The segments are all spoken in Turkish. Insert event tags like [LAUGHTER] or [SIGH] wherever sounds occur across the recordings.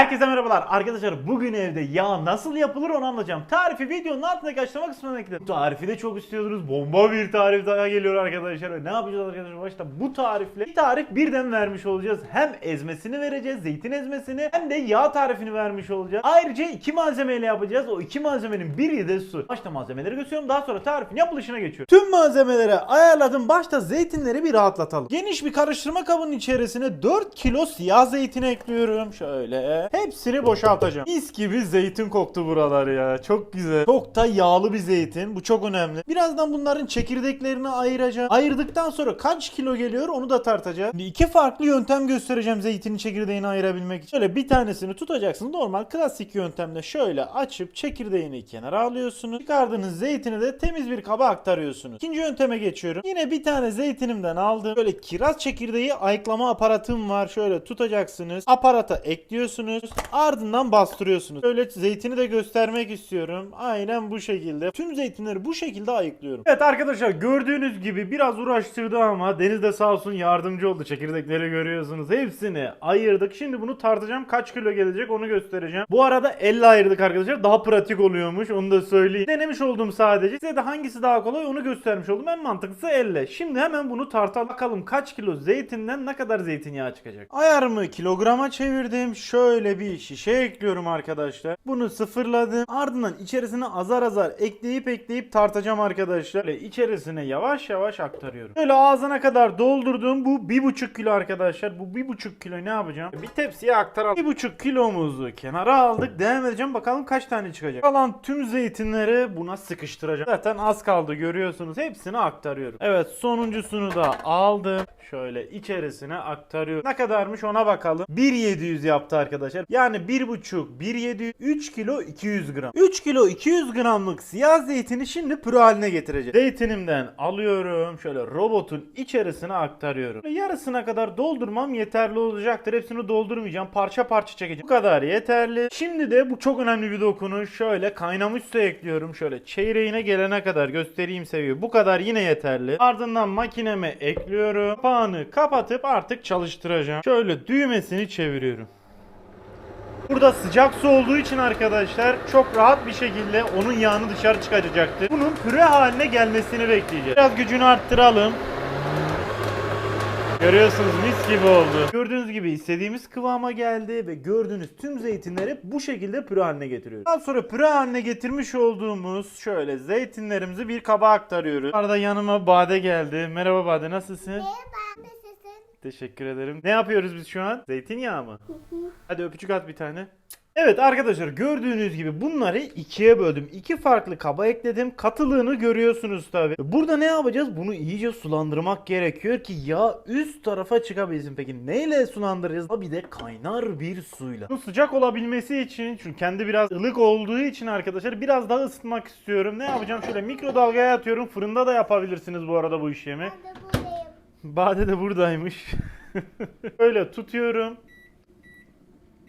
Herkese merhabalar arkadaşlar bugün evde yağ nasıl yapılır onu anlatacağım. Tarifi videonun altındaki açıklama kısmına ekledim. Tarifi de çok istiyordunuz. Bomba bir tarif daha geliyor arkadaşlar. Ne yapacağız arkadaşlar başta bu tarifle bir tarif birden vermiş olacağız. Hem ezmesini vereceğiz zeytin ezmesini hem de yağ tarifini vermiş olacağız. Ayrıca iki malzemeyle yapacağız. O iki malzemenin biri de su. Başta malzemeleri gösteriyorum daha sonra tarifin yapılışına geçiyorum. Tüm malzemelere ayarladım. Başta zeytinleri bir rahatlatalım. Geniş bir karıştırma kabının içerisine 4 kilo siyah zeytin ekliyorum. Şöyle. Hepsini boşaltacağım. Mis gibi zeytin koktu buralar ya. Çok güzel. Çok da yağlı bir zeytin. Bu çok önemli. Birazdan bunların çekirdeklerini ayıracağım. Ayırdıktan sonra kaç kilo geliyor onu da tartacağım. Şimdi iki farklı yöntem göstereceğim zeytinin çekirdeğini ayırabilmek için. Şöyle bir tanesini tutacaksınız. Normal klasik yöntemle şöyle açıp çekirdeğini kenara alıyorsunuz. Çıkardığınız zeytini de temiz bir kaba aktarıyorsunuz. İkinci yönteme geçiyorum. Yine bir tane zeytinimden aldım. Böyle kiraz çekirdeği ayıklama aparatım var. Şöyle tutacaksınız. Aparata ekliyorsunuz. Ardından bastırıyorsunuz. Böyle zeytini de göstermek istiyorum. Aynen bu şekilde. Tüm zeytinleri bu şekilde ayıklıyorum. Evet arkadaşlar gördüğünüz gibi biraz uğraştırdı ama Deniz de sağ olsun yardımcı oldu. Çekirdekleri görüyorsunuz. Hepsini ayırdık. Şimdi bunu tartacağım. Kaç kilo gelecek onu göstereceğim. Bu arada elle ayırdık arkadaşlar. Daha pratik oluyormuş. Onu da söyleyeyim. Denemiş oldum sadece. Size de hangisi daha kolay onu göstermiş oldum. En mantıklısı elle. Şimdi hemen bunu tartalım. Bakalım kaç kilo zeytinden ne kadar zeytinyağı çıkacak. Ayarımı kilograma çevirdim. Şöyle bir şişe ekliyorum arkadaşlar. Bunu sıfırladım. Ardından içerisine azar azar ekleyip ekleyip tartacağım arkadaşlar. Böyle içerisine yavaş yavaş aktarıyorum. Böyle ağzına kadar doldurduğum bu bir buçuk kilo arkadaşlar. Bu bir buçuk kilo ne yapacağım? Bir tepsiye aktaralım. Bir buçuk kilomuzu kenara aldık. Devam edeceğim. Bakalım kaç tane çıkacak. Kalan tüm zeytinleri buna sıkıştıracağım. Zaten az kaldı görüyorsunuz. Hepsini aktarıyorum. Evet sonuncusunu da aldım. Şöyle içerisine aktarıyorum. Ne kadarmış ona bakalım. 1.700 yaptı arkadaşlar. Yani 1.5, 1.700, 3 kilo 200 gram. 3 kilo 200 gramlık siyah zeytini şimdi püre haline getireceğim. Zeytinimden alıyorum. Şöyle robotun içerisine aktarıyorum. Yarısına kadar doldurmam yeterli olacaktır. Hepsini doldurmayacağım. Parça parça çekeceğim. Bu kadar yeterli. Şimdi de bu çok önemli bir dokunuş. Şöyle kaynamış su ekliyorum. Şöyle çeyreğine gelene kadar göstereyim seviyor. Bu kadar yine yeterli. Ardından makineme ekliyorum. Kapağını kapatıp artık çalıştıracağım. Şöyle düğmesini çeviriyorum. Burada sıcak su olduğu için arkadaşlar çok rahat bir şekilde onun yağını dışarı çıkaracaktır. Bunun püre haline gelmesini bekleyeceğiz. Biraz gücünü arttıralım. Görüyorsunuz mis gibi oldu. Gördüğünüz gibi istediğimiz kıvama geldi ve gördüğünüz tüm zeytinleri bu şekilde püre haline getiriyoruz. Daha sonra püre haline getirmiş olduğumuz şöyle zeytinlerimizi bir kaba aktarıyoruz. Arada yanıma Bade geldi. Merhaba Bade nasılsın? Merhaba? Teşekkür ederim. Ne yapıyoruz biz şu an? Zeytinyağı mı? Hadi öpücük at bir tane. Evet arkadaşlar gördüğünüz gibi bunları ikiye böldüm. İki farklı kaba ekledim. Katılığını görüyorsunuz tabi. Burada ne yapacağız? Bunu iyice sulandırmak gerekiyor ki yağ üst tarafa çıkabilsin. Peki neyle sulandıracağız? Tabii de kaynar bir suyla. Bu sıcak olabilmesi için çünkü kendi biraz ılık olduğu için arkadaşlar biraz daha ısıtmak istiyorum. Ne yapacağım? Şöyle mikrodalgaya atıyorum. Fırında da yapabilirsiniz bu arada bu işlemi. Ben de buradayım. [LAUGHS] Bade de buradaymış. [LAUGHS] Böyle tutuyorum.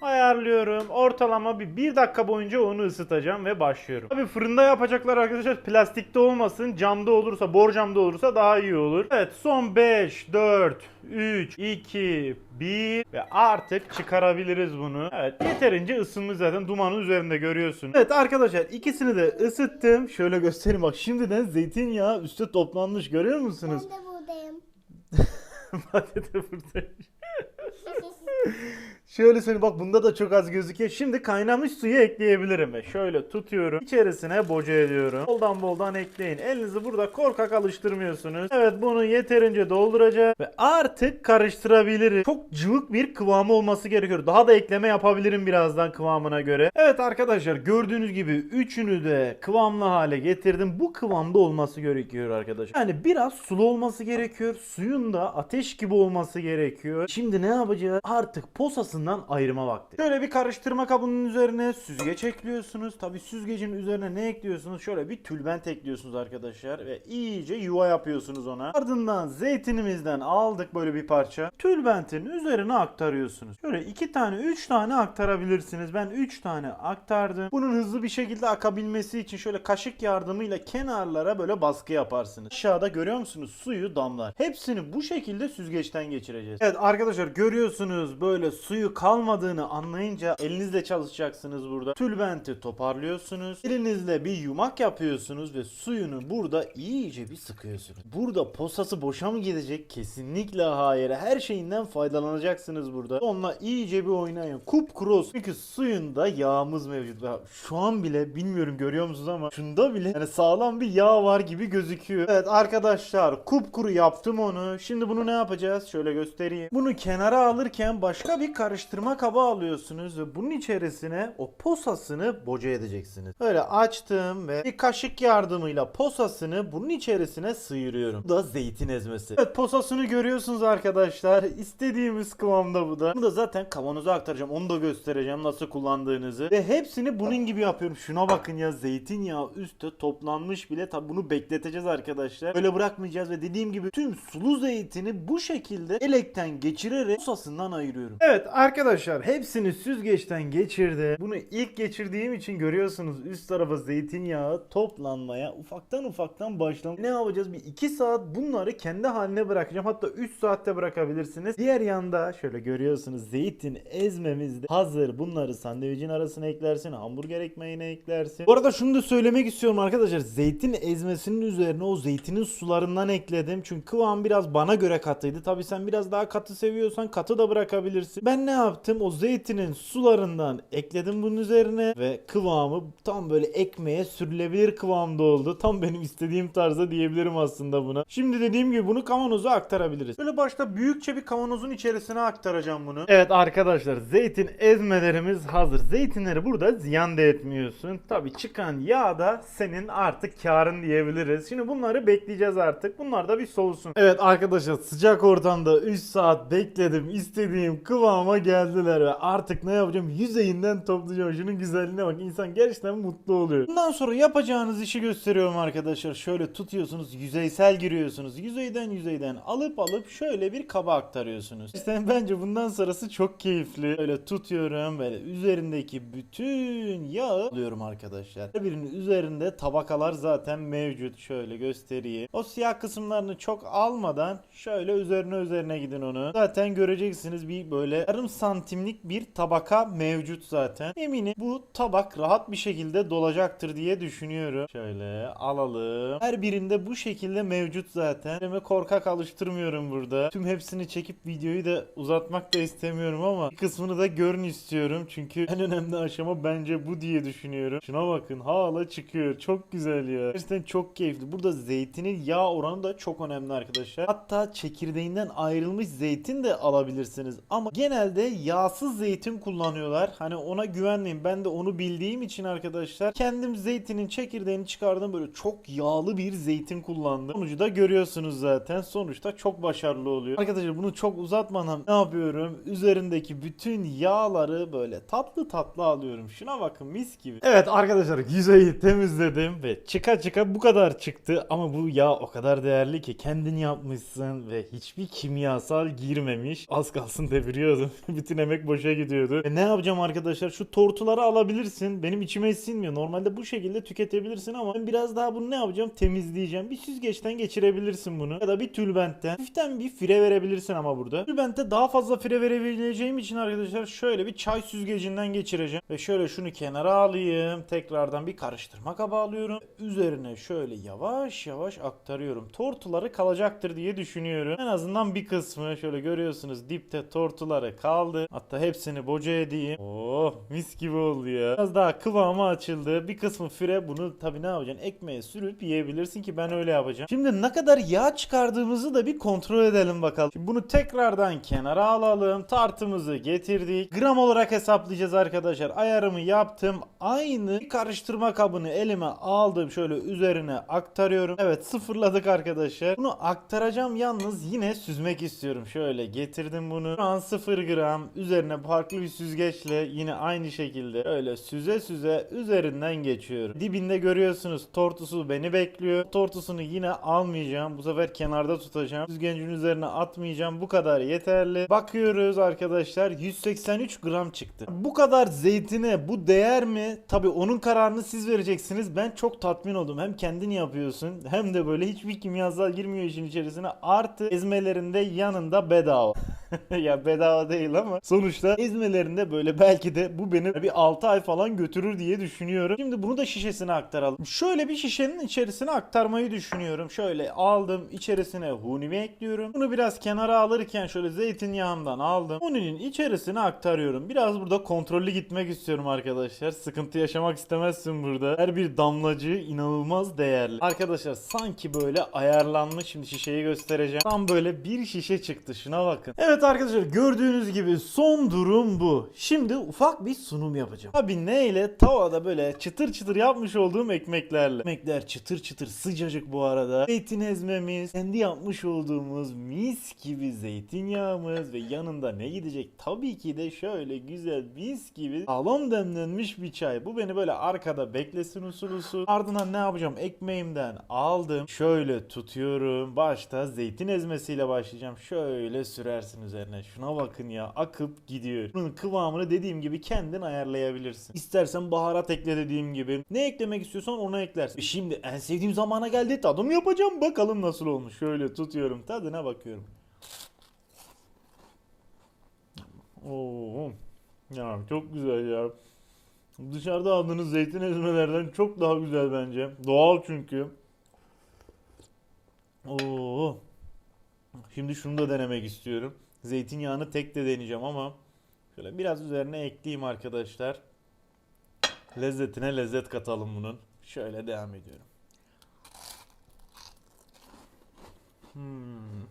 Ayarlıyorum. Ortalama bir, bir dakika boyunca onu ısıtacağım ve başlıyorum. Tabi fırında yapacaklar arkadaşlar plastikte olmasın. Camda olursa, bor camda olursa daha iyi olur. Evet son 5, 4, 3, 2, 1 ve artık çıkarabiliriz bunu. Evet yeterince ısınmış zaten dumanın üzerinde görüyorsun. Evet arkadaşlar ikisini de ısıttım. Şöyle göstereyim bak şimdiden zeytinyağı üstte toplanmış görüyor musunuz? Ben de Bade de buradaymış. Şöyle söyleyeyim bak bunda da çok az gözüküyor. Şimdi kaynamış suyu ekleyebilirim. Şöyle tutuyorum. İçerisine boca ediyorum. Boldan boldan ekleyin. Elinizi burada korkak alıştırmıyorsunuz. Evet bunu yeterince dolduracağım. Ve artık karıştırabilirim. Çok cıvık bir kıvamı olması gerekiyor. Daha da ekleme yapabilirim birazdan kıvamına göre. Evet arkadaşlar gördüğünüz gibi üçünü de kıvamlı hale getirdim. Bu kıvamda olması gerekiyor arkadaşlar. Yani biraz sulu olması gerekiyor. Suyun da ateş gibi olması gerekiyor. Şimdi ne yapacağız? Artık posasından ayırma vakti. Şöyle bir karıştırma kabının üzerine süzgeç ekliyorsunuz. Tabi süzgecin üzerine ne ekliyorsunuz? Şöyle bir tülbent ekliyorsunuz arkadaşlar ve iyice yuva yapıyorsunuz ona. Ardından zeytinimizden aldık böyle bir parça. Tülbentin üzerine aktarıyorsunuz. Şöyle iki tane, üç tane aktarabilirsiniz. Ben üç tane aktardım. Bunun hızlı bir şekilde akabilmesi için şöyle kaşık yardımıyla kenarlara böyle baskı yaparsınız. Aşağıda görüyor musunuz? Suyu damlar. Hepsini bu şekilde süzgeçten geçireceğiz. Evet arkadaşlar görüyorsunuz böyle suyu kalmadığını anlayınca elinizle çalışacaksınız burada. Tülbenti toparlıyorsunuz. Elinizle bir yumak yapıyorsunuz ve suyunu burada iyice bir sıkıyorsunuz. Burada posası boşa mı gidecek? Kesinlikle hayır. Her şeyinden faydalanacaksınız burada. Onunla iyice bir oynayın. Kup cross. Çünkü suyunda yağımız mevcut. Ya Şu an bile bilmiyorum görüyor musunuz ama şunda bile yani sağlam bir yağ var gibi gözüküyor. Evet arkadaşlar kupkuru yaptım onu. Şimdi bunu ne yapacağız? Şöyle göstereyim. Bunu kenara alırken başka bir karıştırma kabı alıyorsunuz ve bunun içerisine o posasını boca edeceksiniz. Böyle açtım ve bir kaşık yardımıyla posasını bunun içerisine sıyırıyorum. Bu da zeytin ezmesi. Evet posasını görüyorsunuz arkadaşlar. İstediğimiz kıvamda bu da. Bunu da zaten kavanoza aktaracağım. Onu da göstereceğim nasıl kullandığınızı. Ve hepsini bunun gibi yapıyorum. Şuna bakın ya zeytinyağı üstte toplanmış bile. Tabi bunu bekleteceğiz arkadaşlar. Öyle bırakmayacağız ve dediğim gibi tüm sulu zeytini bu şekilde elekten geçirerek posasından ayırıyorum. Evet arkadaşlar hepsini süzgeçten geçirdi. Bunu ilk geçirdiğim için görüyorsunuz üst tarafa zeytinyağı toplanmaya ufaktan ufaktan başlamış. Ne yapacağız? Bir 2 saat bunları kendi haline bırakacağım. Hatta 3 saatte bırakabilirsiniz. Diğer yanda şöyle görüyorsunuz zeytin ezmemiz de hazır. Bunları sandviçin arasına eklersin. Hamburger ekmeğine eklersin. Bu arada şunu da söylemek istiyorum arkadaşlar. Zeytin ezmesinin üzerine o zeytinin sularından ekledim. Çünkü kıvam biraz bana göre katıydı. Tabi sen biraz daha katı seviyorsan katı da bırakabilirsin. Ben ne yaptım? O zeytinin sularından ekledim bunun üzerine ve kıvamı tam böyle ekmeğe sürülebilir kıvamda oldu. Tam benim istediğim tarzda diyebilirim aslında buna. Şimdi dediğim gibi bunu kavanoza aktarabiliriz. Böyle başta büyükçe bir kavanozun içerisine aktaracağım bunu. Evet arkadaşlar zeytin ezmelerimiz hazır. Zeytinleri burada ziyan da etmiyorsun. Tabi çıkan yağ da senin artık karın diyebiliriz. Şimdi bunları bekleyeceğiz artık. Bunlar da bir soğusun. Evet arkadaşlar sıcak ortamda 3 saat bekledim. İstediğim kıvama geldiler ve artık ne yapacağım? Yüzeyinden toplayacağım. Şunun güzelliğine bak. İnsan gerçekten mutlu oluyor. Bundan sonra yapacağınız işi gösteriyorum arkadaşlar. Şöyle tutuyorsunuz. Yüzeysel giriyorsunuz. Yüzeyden yüzeyden alıp alıp şöyle bir kaba aktarıyorsunuz. İşte bence bundan sonrası çok keyifli. Böyle tutuyorum. Böyle üzerindeki bütün yağı alıyorum arkadaşlar. Her birinin üzerinde tabakalar zaten mevcut. Şöyle göstereyim. O siyah kısımlarını çok almadan şöyle üzerine üzerine gidin onu. Zaten göreceksiniz bir böyle yarım santimlik bir tabaka mevcut zaten. Eminim bu tabak rahat bir şekilde dolacaktır diye düşünüyorum. Şöyle alalım. Her birinde bu şekilde mevcut zaten. Kendime korkak alıştırmıyorum burada. Tüm hepsini çekip videoyu da uzatmak da istemiyorum ama bir kısmını da görün istiyorum. Çünkü en önemli aşama bence bu diye düşünüyorum. Şuna bakın hala çıkıyor. Çok güzel ya. Gerçekten çok keyifli. Burada zeytinin yağ oranı da çok önemli arkadaşlar. Hatta çekirdeğinden ayrılmış zeytin de alabilirsiniz. Ama genelde yağsız zeytin kullanıyorlar. Hani ona güvenmeyin. Ben de onu bildiğim için arkadaşlar kendim zeytinin çekirdeğini çıkardım. Böyle çok yağlı bir zeytin kullandım. Sonucu da görüyorsunuz zaten. Sonuçta çok başarılı oluyor. Arkadaşlar bunu çok uzatmadan ne yapıyorum? Üzerindeki bütün yağları böyle tatlı tatlı alıyorum. Şuna bakın mis gibi. Evet arkadaşlar yüzeyi temizledim ve çıka çıka bu kadar çıktı. Ama bu yağ o kadar değerli ki kendin yapmışsın ve hiçbir kimyasal girmemiş. Az kalsın deviriyordum. [LAUGHS] bütün emek boşa gidiyordu. E ne yapacağım arkadaşlar? Şu tortuları alabilirsin. Benim içime sinmiyor. Normalde bu şekilde tüketebilirsin ama ben biraz daha bunu ne yapacağım? Temizleyeceğim. Bir süzgeçten geçirebilirsin bunu. Ya da bir tülbentten. Hafiften bir fire verebilirsin ama burada. Tülbentte daha fazla fire verebileceğim için arkadaşlar şöyle bir çay süzgecinden geçireceğim. Ve şöyle şunu kenara alayım. Tekrardan bir karıştırma kabı alıyorum. Üzerine şöyle yavaş yavaş aktarıyorum. Tortuları kalacaktır diye düşünüyorum. En azından bir kısmı şöyle görüyorsunuz dipte tortuları kaldı. Hatta hepsini boca edeyim. Oh mis gibi oldu ya. Biraz daha kıvamı açıldı. Bir kısmı fire bunu tabi ne yapacaksın? Ekmeğe sürüp yiyebilirsin ki ben öyle yapacağım. Şimdi ne kadar yağ çıkardığımızı da bir kontrol edelim bakalım. Şimdi bunu tekrardan kenara alalım. Tartımızı getirdik. Gram olarak hesaplayacağız arkadaşlar. Ayarımı yaptım. Aynı karıştırma kabını elime aldım. Şöyle üzerine aktarıyorum. Evet sıfırladık arkadaşlar. Bunu aktaracağım yalnız yine süzmek istiyorum. Şöyle getirdim bunu. Şu an 0 gram. Üzerine farklı bir süzgeçle yine aynı şekilde öyle süze süze üzerinden geçiyorum. Dibinde görüyorsunuz tortusu beni bekliyor. Tortusunu yine almayacağım. Bu sefer kenarda tutacağım. Süzgecin üzerine atmayacağım. Bu kadar yeterli. Bakıyoruz arkadaşlar 183 gram çıktı. Bu kadar zeytine bu değer mi? Tabi onun kararını siz vereceksiniz. Ben çok tatmin oldum. Hem kendin yapıyorsun hem de böyle hiçbir kimyasal girmiyor işin içerisine. Artı ezmelerinde yanında bedava. [LAUGHS] ya bedava değil ama sonuçta ezmelerinde böyle belki de bu beni bir 6 ay falan götürür diye düşünüyorum. Şimdi bunu da şişesine aktaralım. Şöyle bir şişenin içerisine aktarmayı düşünüyorum. Şöyle aldım içerisine hunimi ekliyorum. Bunu biraz kenara alırken şöyle zeytinyağından aldım. Huninin içerisine aktarıyorum. Biraz burada kontrollü gitmek istiyorum arkadaşlar. Sıkıntı yaşamak istemezsin burada. Her bir damlacığı inanılmaz değerli. Arkadaşlar sanki böyle ayarlanmış. Şimdi şişeyi göstereceğim. Tam böyle bir şişe çıktı. Şuna bakın. Evet arkadaşlar gördüğünüz gibi son durum bu. Şimdi ufak bir sunum yapacağım. Abi neyle? Tavada böyle çıtır çıtır yapmış olduğum ekmeklerle. Ekmekler çıtır çıtır sıcacık bu arada. Zeytin ezmemiz, kendi yapmış olduğumuz mis gibi zeytinyağımız ve yanında ne gidecek? Tabii ki de şöyle güzel mis gibi sağlam demlenmiş bir çay. Bu beni böyle arkada beklesin usul usul. Ardından ne yapacağım? Ekmeğimden aldım. Şöyle tutuyorum. Başta zeytin ezmesiyle başlayacağım. Şöyle sürersin üzerine. Şuna bakın ya. Akıp gidiyor. Bunun kıvamını dediğim gibi kendin ayarlayabilirsin. İstersen baharat ekle dediğim gibi. Ne eklemek istiyorsan onu eklersin. E Şimdi en sevdiğim zamana geldi. Tadım yapacağım. Bakalım nasıl olmuş. Şöyle tutuyorum. Tadına bakıyorum. Oo. Ya çok güzel ya. Dışarıda aldığınız zeytin ezmelerden çok daha güzel bence. Doğal çünkü. Oo. Şimdi şunu da denemek istiyorum. Zeytinyağını tek de deneyeceğim ama şöyle biraz üzerine ekleyeyim arkadaşlar. Lezzetine lezzet katalım bunun. Şöyle devam ediyorum. Hmm.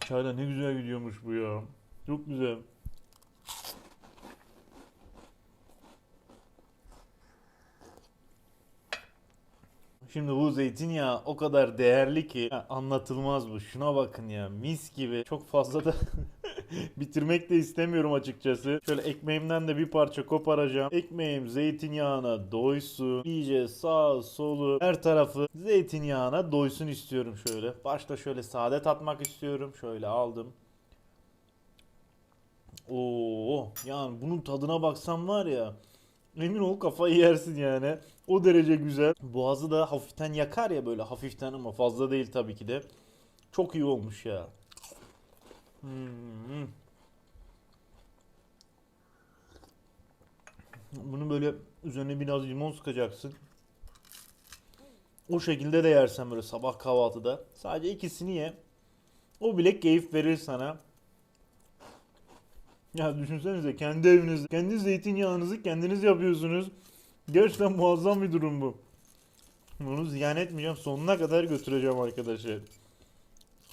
Çayla ne güzel gidiyormuş bu ya. Çok güzel. Şimdi bu zeytinyağı o kadar değerli ki ya anlatılmaz bu. Şuna bakın ya mis gibi. Çok fazla da [LAUGHS] bitirmek de istemiyorum açıkçası. Şöyle ekmeğimden de bir parça koparacağım. Ekmeğim zeytinyağına doysun. İyice sağ solu her tarafı zeytinyağına doysun istiyorum şöyle. Başta şöyle sade tatmak istiyorum. Şöyle aldım. Oo, yani bunun tadına baksam var ya emin ol kafayı yersin yani. O derece güzel. Boğazı da hafiften yakar ya böyle hafiften ama fazla değil tabii ki de. Çok iyi olmuş ya. Hmm. Bunu böyle üzerine biraz limon sıkacaksın. O şekilde de yersen böyle sabah kahvaltıda. Sadece ikisini ye. O bile keyif verir sana. Ya düşünsenize kendi evinizde, kendi zeytinyağınızı kendiniz yapıyorsunuz. Gerçekten muazzam bir durum bu. Bunu ziyan etmeyeceğim. Sonuna kadar götüreceğim arkadaşlar.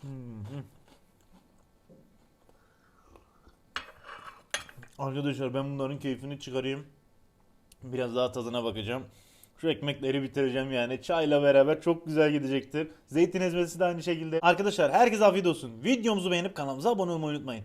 Hmm. Arkadaşlar ben bunların keyfini çıkarayım. Biraz daha tadına bakacağım. Şu ekmekleri bitireceğim yani. Çayla beraber çok güzel gidecektir. Zeytin ezmesi de aynı şekilde. Arkadaşlar herkese afiyet olsun. Videomuzu beğenip kanalımıza abone olmayı unutmayın.